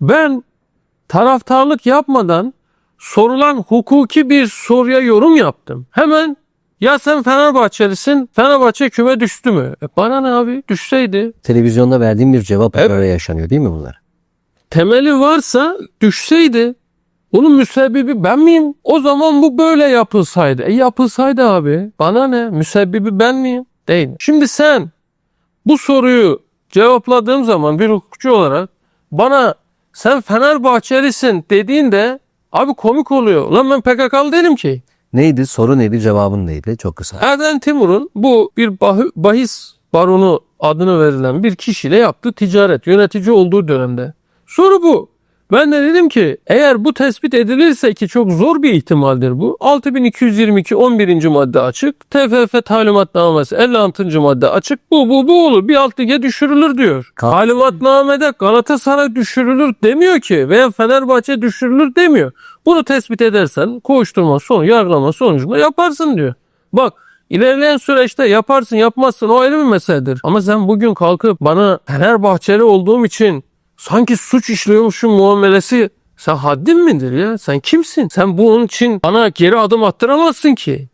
Ben taraftarlık yapmadan sorulan hukuki bir soruya yorum yaptım. Hemen ya sen Fenerbahçelisin, Fenerbahçe küme düştü mü? E bana ne abi? Düşseydi. Televizyonda verdiğim bir cevap Evet. böyle yaşanıyor değil mi bunlar? Temeli varsa düşseydi. Bunun müsebbibi ben miyim? O zaman bu böyle yapılsaydı. E yapılsaydı abi. Bana ne? Müsebbibi ben miyim? Değil. Şimdi sen bu soruyu cevapladığım zaman bir hukukçu olarak bana sen Fenerbahçelisin dediğinde abi komik oluyor. Lan ben PKK'lı değilim ki. Neydi? Soru neydi? Cevabın neydi? Çok kısa. Erden Timur'un bu bir bah- bahis baronu adını verilen bir kişiyle yaptığı ticaret yönetici olduğu dönemde. Soru bu. Ben de dedim ki eğer bu tespit edilirse ki çok zor bir ihtimaldir bu. 6222 11. madde açık. TFF talimatnamesi 56. madde açık. Bu bu bu olur. Bir alt lige düşürülür diyor. Talimatnamede Galatasaray düşürülür demiyor ki veya Fenerbahçe düşürülür demiyor. Bunu tespit edersen koğuşturma son yargılama sonucunda yaparsın diyor. Bak ilerleyen süreçte yaparsın yapmazsın o ayrı bir meseledir. Ama sen bugün kalkıp bana Fenerbahçeli olduğum için sanki suç işliyormuşum muamelesi sen haddin midir ya? Sen kimsin? Sen bunun için bana geri adım attıramazsın ki.